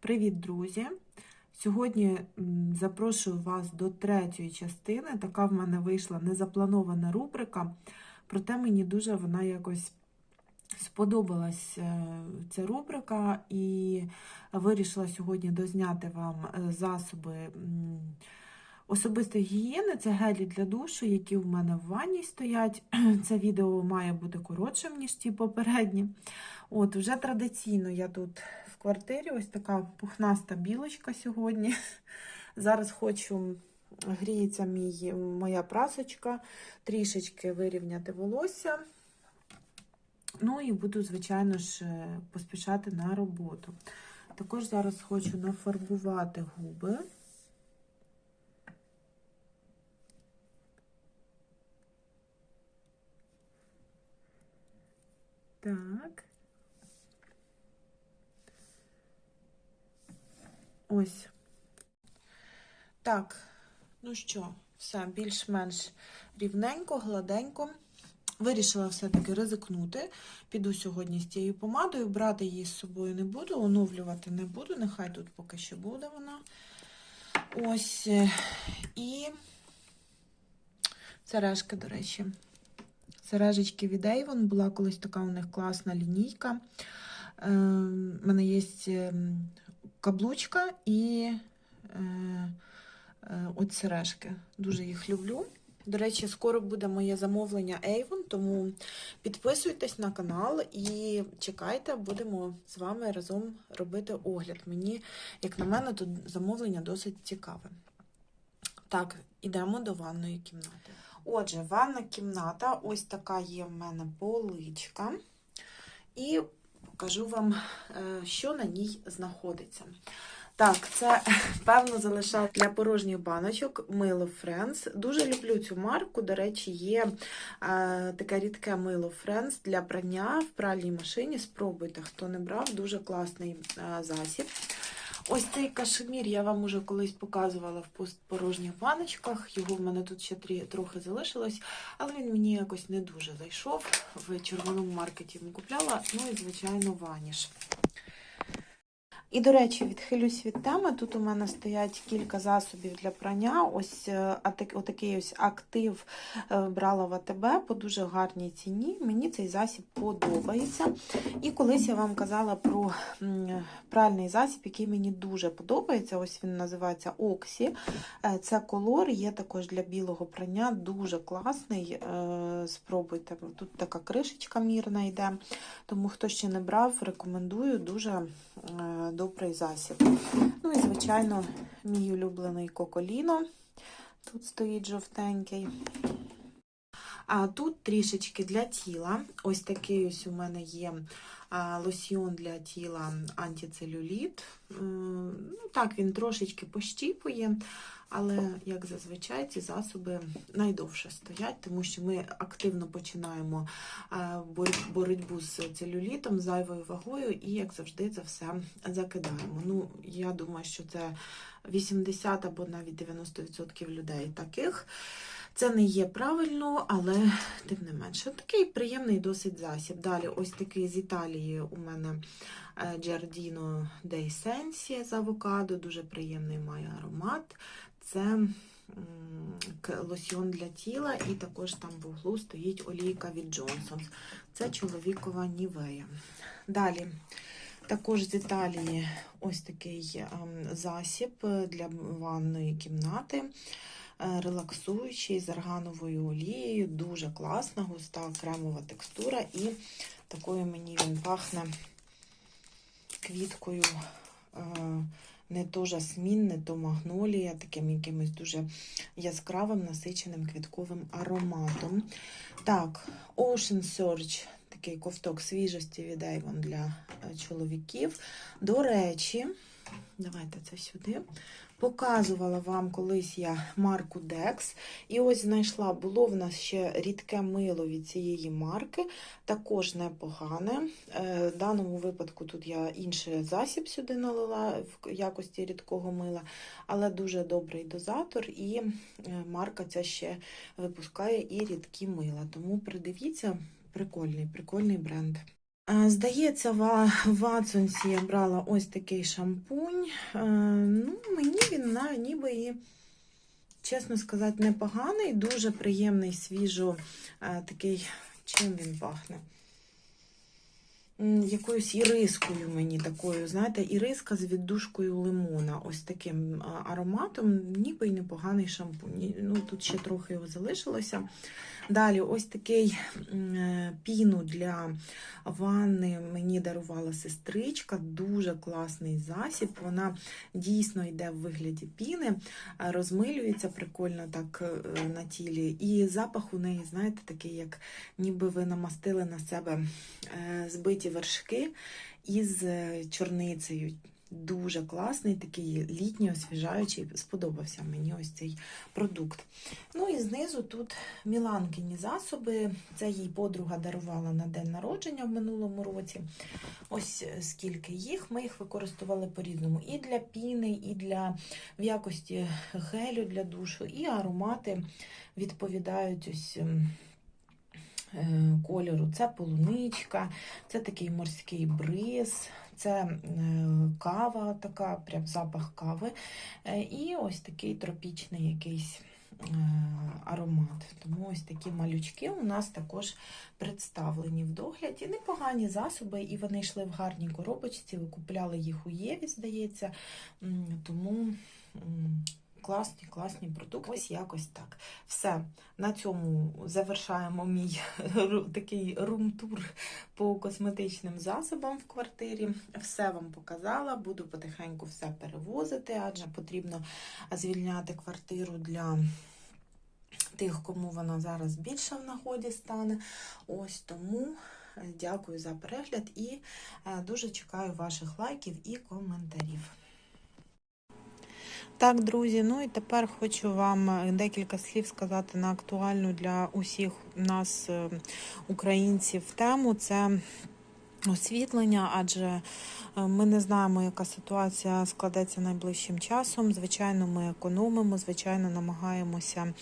Привіт, друзі! Сьогодні запрошую вас до третьої частини. Така в мене вийшла незапланована рубрика, проте мені дуже вона якось сподобалась е, ця рубрика, і вирішила сьогодні дозняти вам е, засоби м, особистої гігієни. Це гелі для душу, які в мене в ванні стоять. Це відео має бути коротшим, ніж ті попередні. От, вже традиційно я тут в квартирі ось така пухнаста білочка сьогодні. Зараз хочу, гріється мій, моя прасочка, трішечки вирівняти волосся. Ну і буду, звичайно ж, е, поспішати на роботу. Також зараз хочу нафарбувати губи. Так. Ось. Так, ну що, все, більш-менш рівненько, гладенько. Вирішила все-таки ризикнути. Піду сьогодні з цією помадою, брати її з собою не буду, оновлювати не буду, нехай тут поки що буде вона. Ось. е, І сережки, до речі. Сережечки від Avon. Була колись така у них класна лінійка. У мене є ем, каблучка і е, е, от сережки. Дуже їх люблю. До речі, скоро буде моє замовлення Avon, тому підписуйтесь на канал і чекайте, будемо з вами разом робити огляд. Мені, як на мене, тут замовлення досить цікаве. Так, ідемо до ванної кімнати. Отже, ванна кімната, ось така є в мене поличка. І покажу вам, е, що на ній знаходиться. Так, це, певно, залишаю для порожніх баночок мило Friends. Дуже люблю цю марку. До речі, є е, таке рідке мило Friends для прання в пральній машині. Спробуйте, хто не брав, дуже класний е, засіб. Ось цей кашемір я вам уже колись показувала в порожніх баночках. Його в мене тут ще трі- трохи залишилось, але він мені якось не дуже зайшов. В червоному маркеті купляла. Ну і, звичайно, ваніш. І, до речі, відхилюсь від теми. Тут у мене стоять кілька засобів для прання. Ось е, отакий ось актив е, брала в АТБ по дуже гарній ціні. Мені цей засіб подобається. І колись я вам казала про пральний засіб, який мені дуже подобається. Ось він називається Оксі. Е, Це колор, є також для білого прання, дуже класний. Спробуйте. Тут така кришечка мірна йде. Тому хто ще не брав, рекомендую дуже добрий засіб. Ну і, звичайно, мій улюблений коколіно. Тут стоїть жовтенький. А тут трішечки для тіла. Ось такий ось у мене є лосьйон для тіла антицелюліт. Ну, так, він трошечки пощіпує, але, як зазвичай, ці засоби найдовше стоять, тому що ми активно починаємо боротьбу з целюлітом, зайвою вагою, і, як завжди, це все закидаємо. Ну, я думаю, що це 80 або навіть 90% людей таких. Це не є правильно, але тим не менше. Такий приємний досить засіб. Далі, ось такий з Італії у мене е, Giardino dei Sensi з авокадо, дуже приємний має аромат. Це лосьйон для тіла, і також там в углу стоїть олійка від Johnson's. Це чоловікова нівея. Далі. Також з Італії ось такий ем, засіб для ванної кімнати релаксуючий з аргановою олією, дуже класна, густа кремова текстура, і такою мені він пахне квіткою. е, Не то жасмін, не то магнолія, таким якимось дуже яскравим насиченим квітковим ароматом. Так, Ocean Surge, такий ковток свіжості від Avon для е, чоловіків. До речі, давайте це сюди. Показувала вам колись я марку Dex. І ось знайшла, було в нас ще рідке мило від цієї марки, також непогане. Е, В даному випадку тут я інший засіб сюди налила в якості рідкого мила, але дуже добрий дозатор, і е, марка ця ще випускає і рідкі мила. Тому придивіться, прикольний, прикольний бренд. Е, Здається, в Ватсонсі я брала ось такий шампунь. Е, Ну, мені він на- ніби чесно сказати, непоганий, дуже приємний, свіжо е, такий, чим він пахне? Якоюсь ірискою мені такою, знаєте, іриска з віддушкою лимона. Ось таким ароматом, ніби й непоганий шампунь. Ну, тут ще трохи його залишилося. Далі, ось такий е, піну для ванни мені дарувала сестричка. Дуже класний засіб. Вона дійсно йде в вигляді піни, розмилюється прикольно так е, на тілі. І запах у неї, знаєте, такий, як ніби ви намастили на себе е, вершки із е, чорницею. Дуже класний, такий літній, освіжаючий. Сподобався мені ось цей продукт. Ну і знизу тут Міланкині засоби. Це їй подруга дарувала на день народження в минулому році. Ось е, скільки їх. Ми їх використовували по-різному. І для піни, і для в якості гелю для душу, і аромати відповідають ось. Е, Кольору це полуничка, це такий морський бриз, це е, кава, така, прям запах кави. Е, І ось такий тропічний якийсь аромат. Тому ось такі малючки у нас також представлені в догляді. Непогані засоби, і вони йшли в гарній коробочці. Ви купляли їх у Єві, здається. Тому класні, класні продукти. Ось якось так. Все. На цьому завершаємо мій такий рум-тур по косметичним засобам в квартирі. Все вам показала, буду потихеньку все перевозити, адже потрібно звільняти квартиру для тих, кому вона зараз більше в нагоді стане. Ось тому е, дякую за перегляд і е, дуже чекаю ваших лайків і коментарів. Так, друзі, ну і тепер хочу вам е, декілька слів сказати на актуальну для усіх нас, е, українців, тему. Це освітлення, адже е, ми не знаємо, яка ситуація складеться найближчим часом. Звичайно, ми економимо, звичайно, намагаємося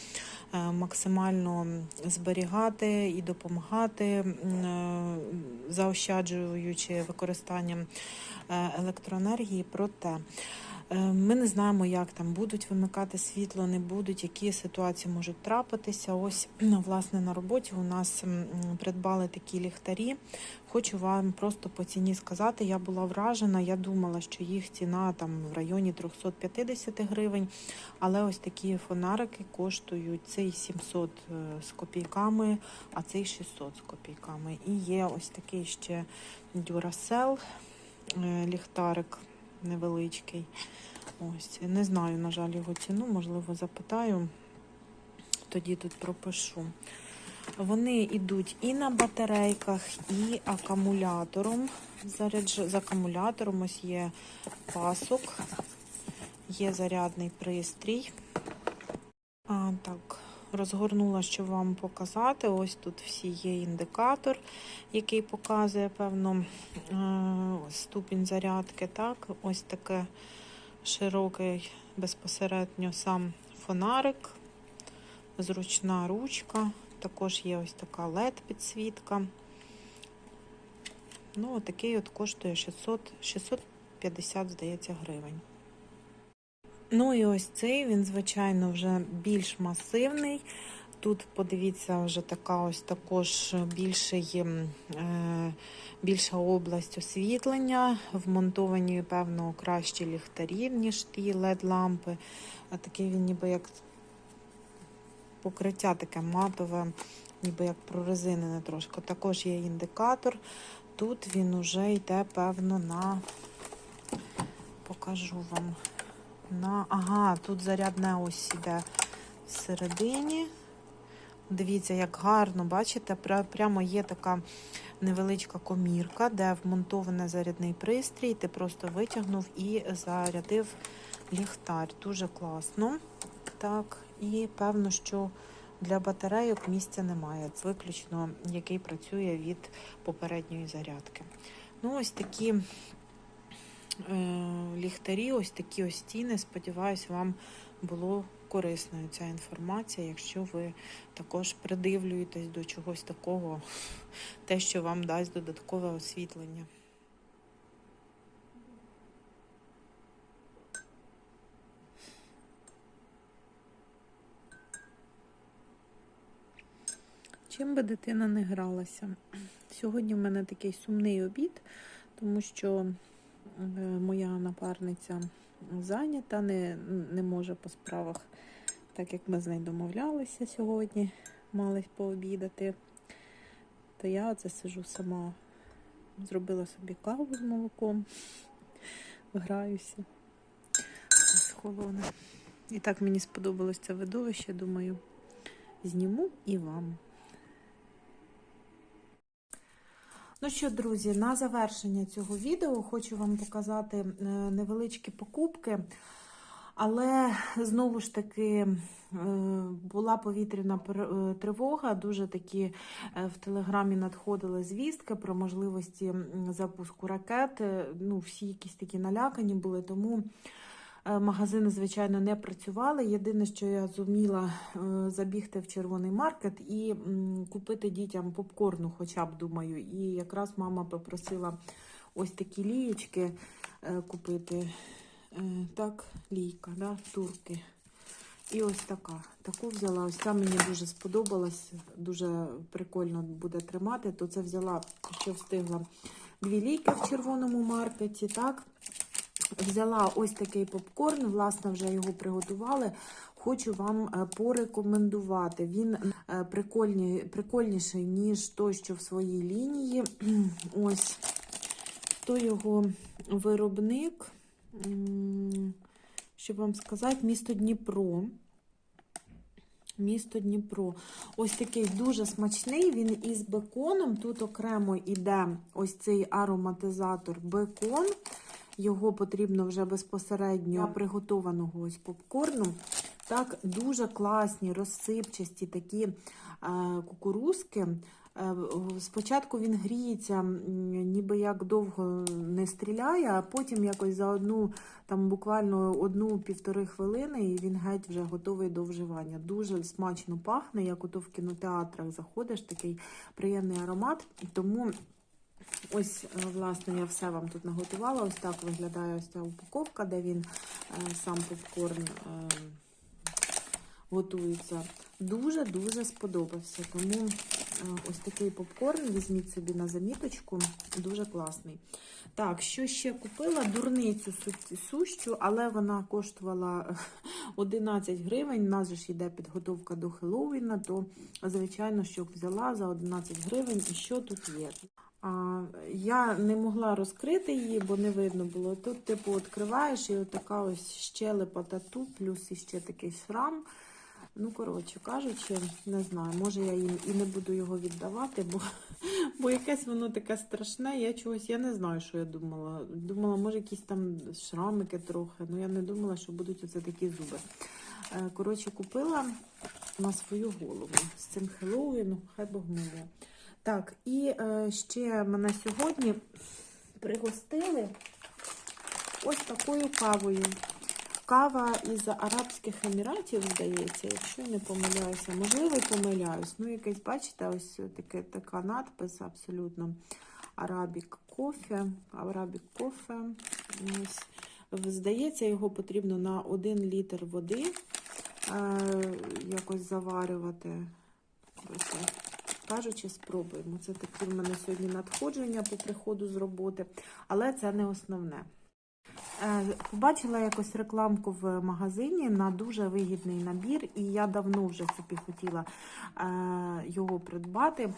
максимально зберігати і допомагати, заощаджуючи використанням електроенергії. Проте ми не знаємо, як там будуть вимикати світло, не будуть, які ситуації можуть трапитися. Ось, власне, на роботі у нас придбали такі ліхтарі. Хочу вам просто по ціні сказати, я була вражена. Я думала, що їх ціна там в районі 350 гривень. Але ось такі фонарики коштують цей 700 е, з копійками, а цей 600 з копійками. І є ось такий ще Duracell е, ліхтарик невеличкий. Ось не знаю, на жаль, його ціну, можливо, запитаю. Тоді тут пропишу. Вони йдуть і на батарейках, і акумулятором. Зарядж... З акумулятором ось є пасок, є зарядний пристрій. А, так, розгорнула, щоб вам показати. Ось тут всі є індикатор, який показує, певно, е, ступінь зарядки. Так, ось таке широкий безпосередньо сам фонарик, зручна ручка. Також є ось така LED-підсвітка. Ну, такий от коштує 600, 650, здається, гривень. Ну і ось цей, він, звичайно, вже більш масивний. Тут, подивіться, вже така ось також більший, е, більша область освітлення, вмонтовані, певно, кращі ліхтарі, ніж ті LED-лампи. Такий він ніби як покриття таке матове, ніби як прорезинене трошки. Також є індикатор. Тут він уже йде, певно, на покажу вам. На... Ага, тут зарядне ось іде всередині. Дивіться, як гарно, бачите, прямо є така невеличка комірка, де вмонтований зарядний пристрій. Ти просто витягнув і зарядив ліхтар. Дуже класно. Так, і певно, що для батарейок місця немає. Виключно який працює від попередньої зарядки. Ну, ось такі ліхтарі, ось такі ось стіни. Сподіваюсь, вам було корисною ця інформація, якщо ви також придивлюєтесь до чогось такого, те, що вам дасть додаткове освітлення. Чим би дитина не гралася? Сьогодні в мене такий сумний обід, тому що е, моя напарниця зайнята, не, не може по справах, так як ми з нею домовлялися сьогодні, мали пообідати. То я оце сижу сама, зробила собі каву з молоком, граюся. Ось. І так мені сподобалось це видовище, думаю, зніму і вам. Ну що, друзі, на завершення цього відео хочу вам показати е, невеличкі покупки, але знову ж таки е, була повітряна е, тривога. Дуже такі в телеграмі надходили звістки про можливості запуску ракет. Ну, всі якісь такі налякані були, тому. Е, Магазини, звичайно, не працювали. Єдине, що я зуміла е, забігти в червоний маркет і купити дітям попкорну, хоча б думаю. І якраз мама попросила ось такі лієчки е, купити. Так, лійка, да, турки. І ось така. Таку взяла. Ось ця мені дуже сподобалась, дуже прикольно буде тримати. То це взяла, що встигла дві лійки в червоному маркеті. Так. Взяла ось такий попкорн, власне, вже його приготували. Хочу вам е, порекомендувати. Він е, прикольні, прикольніший, ніж той, що в своїй лінії. Ось хто його виробник, щоб вам сказати, місто Дніпро. Місто Дніпро. Ось такий дуже смачний. Він із беконом. Тут окремо йде ось цей ароматизатор бекон. Його потрібно вже безпосередньо приготованого ось попкорну. Так, дуже класні, розсипчасті такі е, кукурузки. Е, Спочатку він гріється, ніби як довго не стріляє, а потім якось за одну, там буквально одну-півтори хвилини, і він геть вже готовий до вживання. Дуже смачно пахне, як ото в кінотеатрах заходиш, такий приємний аромат. Тому ось, е, власне, я все вам тут наготувала. Ось так виглядає ось ця упаковка, де він е, сам попкорн. е, Готується. Дуже-дуже сподобався. Тому ось такий попкорн візьміть собі на заміточку. Дуже класний. Так, що ще купила? Дурницю су- сущу, але вона коштувала е, 11 гривень. У нас ж йде підготовка до Хеллоуіна, то, звичайно, що взяла за 11 гривень. І що тут є? Я не могла розкрити її, бо не видно було. Тут, типу, відкриваєш і отака ось щелепа тату, плюс іще такий шрам. Ну, коротше кажучи, не знаю, може я їм і не буду його віддавати, бо, бо якесь воно таке страшне. Я чогось, я не знаю, що я думала. Думала, може, якісь там шрамики трохи. Ну я не думала, що будуть оце такі зуби. Е, Коротше, купила на свою голову з цим Хеллоуіном, хай Бог милує. Так, і е, ще мене сьогодні пригостили ось такою кавою. Кава із Арабських Еміратів, здається, якщо не помиляюся. Можливо, помиляюсь. Ну, якесь, бачите, ось таке, така надпис абсолютно. Арабік кофе. Арабік кофе. Ось. Здається, його потрібно на 1 літр води е, якось заварювати. Ось, кажучи, спробуємо. Це такі в мене сьогодні надходження по приходу з роботи, але це не основне. Е, Побачила якось рекламку в магазині на дуже вигідний набір, і я давно вже собі хотіла е, його придбати.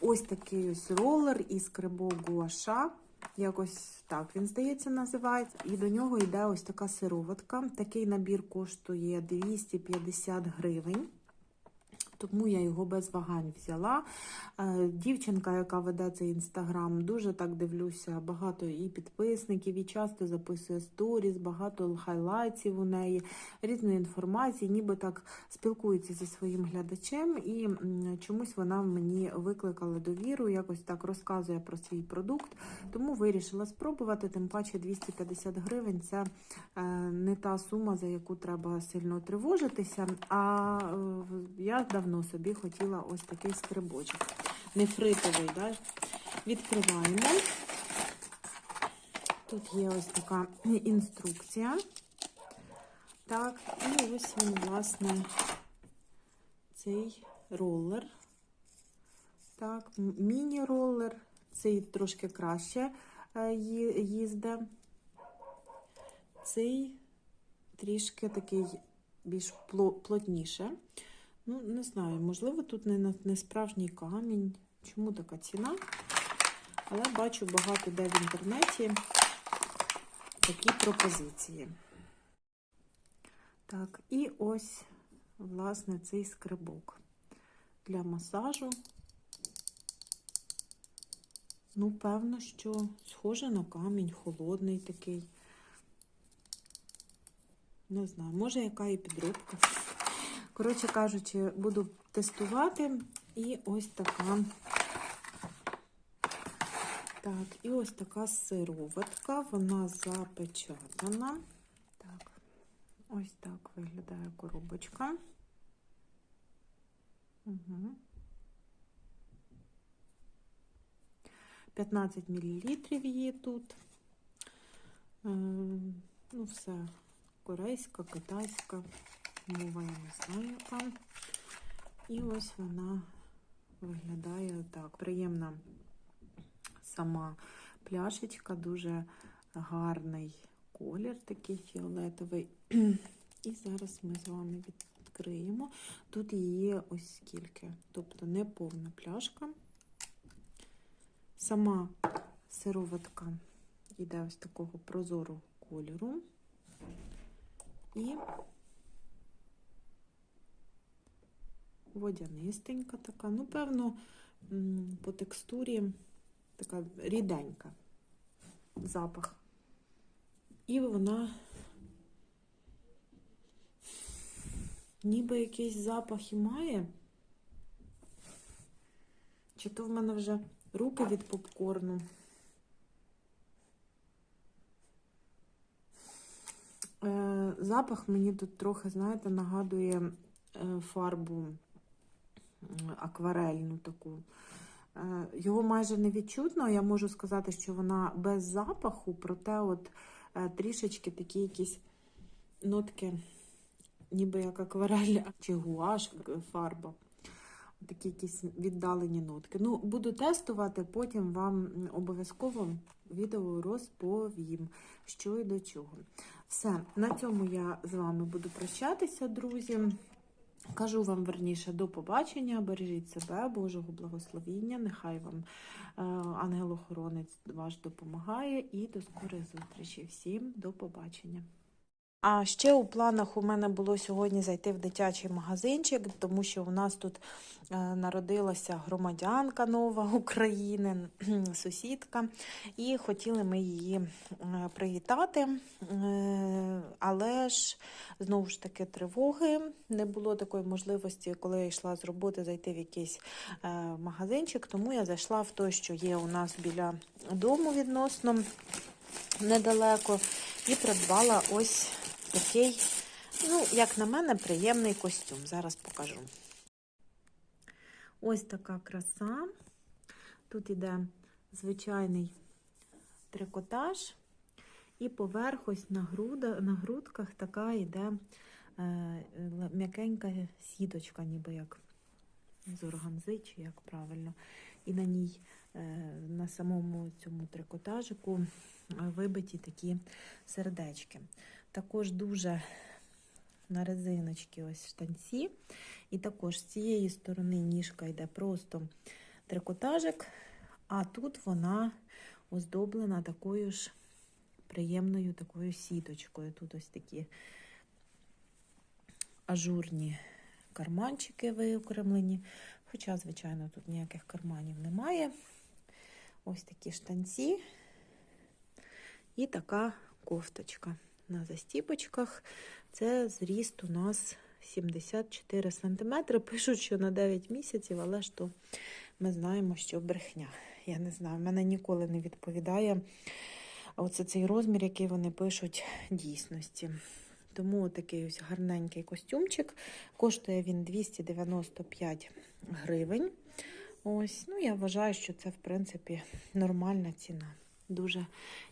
Ось такий ось ролер із крибок гуаша. Якось так він, здається, називається. І до нього йде ось така сироватка. Такий набір коштує 250 гривень. Тому я його без вагань взяла. Е, Дівчинка, яка веде цей інстаграм, дуже так дивлюся, багато і підписників, і часто записує сторіс, багато хайлайтів у неї, різної інформації, ніби так спілкується зі своїм глядачем, і чомусь вона мені викликала довіру, якось так розказує про свій продукт. Тому вирішила спробувати. Тим паче 250 гривень це е, не та сума, за яку треба сильно тривожитися. А е, я давно собі хотіла ось такий скрибочок. Нефритовий, да? Відкриваємо. Тут є ось така інструкція. Так, і ось він, власне, цей ролер. Так, міні-ролер. Цей трошки краще е, їзде. Цей трішки такий більш плотніше. Ну, не знаю, можливо, тут не, не справжній камінь. Чому така ціна? Але бачу багато де в інтернеті такі пропозиції. Так, і ось, власне, цей скрибок для масажу. Ну, певно, що схоже на камінь, холодний такий. Не знаю, може, яка і підробка. Коротше кажучи, буду тестувати. І ось така. Так, і ось така сироватка, вона запечатана. Так, ось так виглядає коробочка. Угу. 15 мл є тут. Е, Ну, все корейська, китайська, мова я не знаю яка. І ось вона виглядає так. Приємна сама пляшечка, дуже гарний колір, такий фіолетовий. І зараз ми з вами відкриємо. Тут її ось скільки, тобто не повна пляшка. Сама сироватка йде ось такого прозорого кольору. І водянистенька така. Ну, певно, по текстурі така ріденька запах. І вона ніби якийсь запах і має. Чи то в мене вже руки від попкорну. Е, Запах мені тут трохи, знаєте, нагадує е, фарбу акварельну таку. Е, Його майже не відчутно. Я можу сказати, що вона без запаху, проте от е, трішечки такі якісь нотки, ніби як акварель чи гуаш е, фарба. Такі якісь віддалені нотки. Ну, буду тестувати, потім вам обов'язково відео розповім, що і до чого. Все, на цьому я з вами буду прощатися, друзі. Кажу вам верніше до побачення. Бережіть себе, Божого благословіння. Нехай вам е, ангел-охоронець ваш допомагає. І до скорої зустрічі. Всім до побачення. А ще у планах у мене було сьогодні зайти в дитячий магазинчик, тому що у нас тут е, народилася громадянка нова України, сусідка, і хотіли ми її е, привітати. Е, Але ж знову ж таки тривоги. Не було такої можливості, коли я йшла з роботи, зайти в якийсь магазинчик. Тому я зайшла в той, що є у нас біля дому відносно недалеко, і придбала ось такий, ну, як на мене, приємний костюм. Зараз покажу. Ось така краса. Тут іде звичайний трикотаж, і поверх ось на, груда, на грудках така йде е, м'якенька сіточка, ніби як з органзи, чи як правильно. І на ній, е, на самому цьому трикотажику, е, вибиті такі сердечки. Також дуже на резиночки ось штанці. І також з цієї сторони ніжка йде просто трикотажик, а тут вона оздоблена такою ж приємною такою сіточкою. Тут ось такі ажурні карманчики виокремлені. Хоча, звичайно, тут ніяких карманів немає. Ось такі штанці і така кофточка на застіпочках. Це зріст у нас 74 см. Пишуть, що на 9 місяців, але ж то ми знаємо, що брехня. Я не знаю, в мене ніколи не відповідає оце цей розмір, який вони пишуть дійсності. Тому такий ось гарненький костюмчик. Коштує він 295 гривень. Ось, ну я вважаю, що це, в принципі, нормальна ціна. Дуже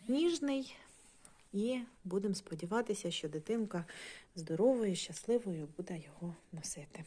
ніжний. І будемо сподіватися, що дитинка здоровою, щасливою буде його носити.